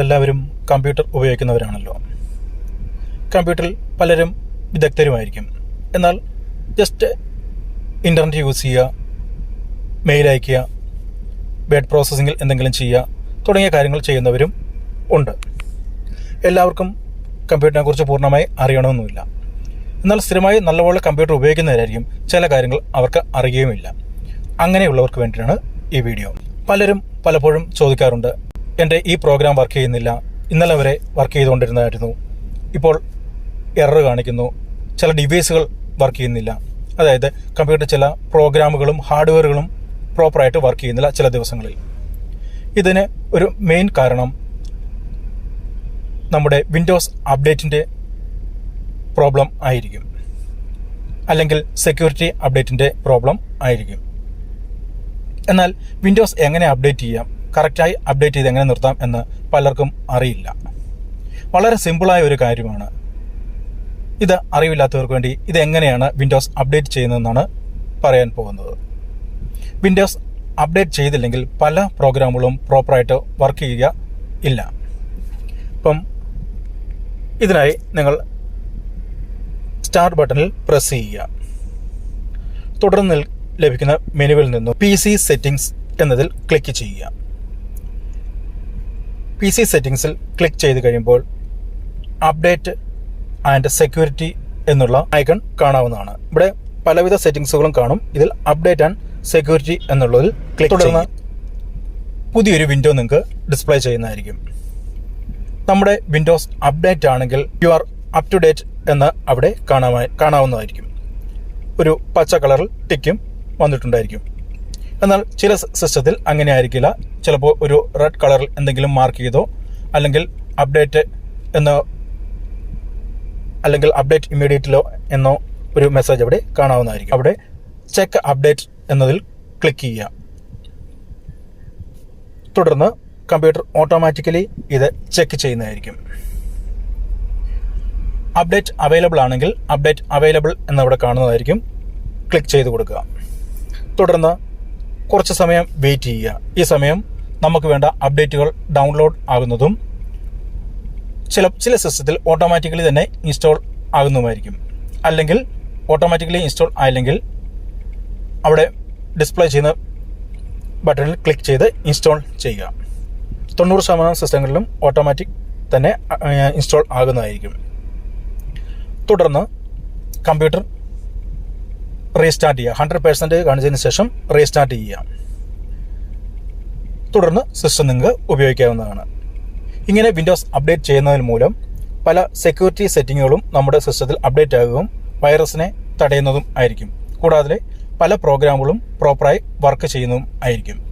നമ്മളെല്ലാവരും കമ്പ്യൂട്ടർ ഉപയോഗിക്കുന്നവരാണല്ലോ. കമ്പ്യൂട്ടറിൽ പലരും വിദഗ്ധരുമായിരിക്കും. എന്നാൽ ജസ്റ്റ് ഇന്റർനെറ്റ് യൂസ് ചെയ്യുക മെയിൽ അയക്കുക വേഡ് പ്രോസസ്സിങ്ങിൽ എന്തെങ്കിലും ചെയ്യുക തുടങ്ങിയ കാര്യങ്ങൾ ചെയ്യുന്നവരും ഉണ്ട്. എല്ലാവർക്കും കമ്പ്യൂട്ടറിനെ കുറിച്ച് പൂർണമായി അറിയണമെന്നുമില്ല. എന്നാൽ സ്ഥിരമായി നല്ലപോലെ കമ്പ്യൂട്ടർ ഉപയോഗിക്കുന്നവരായിരിക്കും ചില കാര്യങ്ങൾ അവർക്ക് അറിയുകയുമില്ല. അങ്ങനെയുള്ളവർക്ക് വേണ്ടിയിട്ടാണ് ഈ വീഡിയോ. പലരും പലപ്പോഴും ചോദിക്കാറുണ്ട് എന്റെ ഈ പ്രോഗ്രാം വർക്ക് ചെയ്യുന്നില്ല. ഇന്നലെ വരെ വർക്ക് ചെയ്തുകൊണ്ടിരുന്നതായിരുന്നു. ഇപ്പോൾ എറർ കാണിക്കുന്നു. ചില ഡിവൈസുകൾ വർക്ക് ചെയ്യുന്നില്ല. അതായത് കമ്പ്യൂട്ടർ ചില പ്രോഗ്രാമുകളും ഹാർഡ്വെയറുകളും പ്രോപ്പറായിട്ട് വർക്ക് ചെയ്യുന്നില്ല ചില ദിവസങ്ങളിൽ. ഇതിന് ഒരു മെയിൻ കാരണം നമ്മുടെ വിൻഡോസ് അപ്ഡേറ്റിന്റെ പ്രോബ്ലം ആയിരിക്കും. അല്ലെങ്കിൽ സെക്യൂരിറ്റി അപ്ഡേറ്റിന്റെ പ്രോബ്ലം ആയിരിക്കും. എന്നാൽ വിൻഡോസ് എങ്ങനെ അപ്ഡേറ്റ് ചെയ്യാം? കറക്റ്റായി അപ്ഡേറ്റ് ചെയ്ത് എങ്ങനെ നിർത്താം എന്ന് പലർക്കും അറിയില്ല. വളരെ സിമ്പിളായ ഒരു കാര്യമാണ്. ഇത് അറിവില്ലാത്തവർക്ക് വേണ്ടി ഇത് എങ്ങനെയാണ് വിൻഡോസ് അപ്ഡേറ്റ് ചെയ്യുന്നതെന്നാണ് പറയാൻ പോകുന്നത്. വിൻഡോസ് അപ്ഡേറ്റ് ചെയ്തില്ലെങ്കിൽ പല പ്രോഗ്രാമുകളും പ്രോപ്പറായിട്ട് വർക്ക് ചെയ്യുക ഇല്ല. അപ്പം ഇതിനായി നിങ്ങൾ സ്റ്റാർട്ട് ബട്ടണിൽ പ്രസ് ചെയ്യുക. തുടർന്ന് ലഭിക്കുന്ന മെനുവിൽ നിന്നും പി സി സെറ്റിംഗ്സ് എന്നതിൽ ക്ലിക്ക് ചെയ്യുക. പി സി സെറ്റിംഗ്സിൽ ക്ലിക്ക് ചെയ്ത് കഴിയുമ്പോൾ അപ്ഡേറ്റ് ആൻഡ് സെക്യൂരിറ്റി എന്നുള്ള ഐക്കൺ കാണാവുന്നതാണ്. ഇവിടെ പലവിധ സെറ്റിംഗ്സുകളും കാണും. ഇതിൽ അപ്ഡേറ്റ് ആൻഡ് സെക്യൂരിറ്റി എന്നുള്ളതിൽ ക്ലിക്ക് തുടർന്ന് പുതിയൊരു വിൻഡോ നിങ്ങൾക്ക് ഡിസ്പ്ലേ ചെയ്യുന്നതായിരിക്കും. നമ്മുടെ വിൻഡോസ് അപ്ഡേറ്റ് ആണെങ്കിൽ you are up to date എന്ന് അവിടെ കാണാ കാണാവുന്നതായിരിക്കും. ഒരു പച്ച കളറിൽ ടിക്കും വന്നിട്ടുണ്ടായിരിക്കും. എന്നാൽ ചില സിസ്റ്റത്തിൽ അങ്ങനെ ആയിരിക്കില്ല ചിലപ്പോൾ ഒരു റെഡ് കളറിൽ എന്തെങ്കിലും മാർക്ക് ചെയ്തോ അല്ലെങ്കിൽ അപ്ഡേറ്റ് എന്ന അല്ലെങ്കിൽ അപ്ഡേറ്റ് ഇമ്മീഡിയറ്റിലോ എന്നോ ഒരു മെസ്സേജ് അവിടെ കാണാവുന്നതായിരിക്കും. അവിടെ ചെക്ക് അപ്ഡേറ്റ് എന്നതിൽ ക്ലിക്ക് ചെയ്യുക. തുടർന്ന് കമ്പ്യൂട്ടർ ഓട്ടോമാറ്റിക്കലി ഇത് ചെക്ക് ചെയ്യുന്നതായിരിക്കും. അപ്ഡേറ്റ് അവൈലബിൾ ആണെങ്കിൽ അപ്ഡേറ്റ് അവൈലബിൾ എന്നവിടെ കാണുന്നതായിരിക്കും. ക്ലിക്ക് ചെയ്ത് കൊടുക്കുക. തുടർന്ന് കുറച്ച് സമയം വെയിറ്റ് ചെയ്യുക. ഈ സമയം നമുക്ക് വേണ്ട അപ്ഡേറ്റുകൾ ഡൗൺലോഡ് ആകുന്നതും ചില ചില സിസ്റ്റത്തിൽ ഓട്ടോമാറ്റിക്കലി തന്നെ ഇൻസ്റ്റാൾ ആകുന്നതുമായിരിക്കും. അല്ലെങ്കിൽ ഓട്ടോമാറ്റിക്കലി ഇൻസ്റ്റാൾ ആയില്ലെങ്കിൽ അവിടെ ഡിസ്പ്ലേ ചെയ്യുന്ന ബട്ടണിൽ ക്ലിക്ക് ചെയ്ത് ഇൻസ്റ്റാൾ ചെയ്യുക. തൊണ്ണൂറ് ശതമാനം സിസ്റ്റങ്ങളിലും ഓട്ടോമാറ്റിക് തന്നെ ഇൻസ്റ്റാൾ ആകുന്നതായിരിക്കും. തുടർന്ന് കമ്പ്യൂട്ടർ റീസ്റ്റാർട്ട് ചെയ്യുക. ഹൺഡ്രഡ് പെർസെന്റ് കാണിച്ചതിന് ശേഷം റീസ്റ്റാർട്ട് ചെയ്യുക. തുടർന്ന് സിസ്റ്റം നിങ്ങൾക്ക് ഉപയോഗിക്കാവുന്നതാണ്. ഇങ്ങനെ വിൻഡോസ് അപ്ഡേറ്റ് ചെയ്യുന്നതിന് മൂലം പല സെക്യൂരിറ്റി സെറ്റിങ്ങുകളും നമ്മുടെ സിസ്റ്റത്തിൽ അപ്ഡേറ്റ് ആകുകയും വൈറസിനെ തടയുന്നതും ആയിരിക്കും. കൂടാതെ പല പ്രോഗ്രാമുകളും പ്രോപ്പറായി വർക്ക് ചെയ്യുന്നതും ആയിരിക്കും.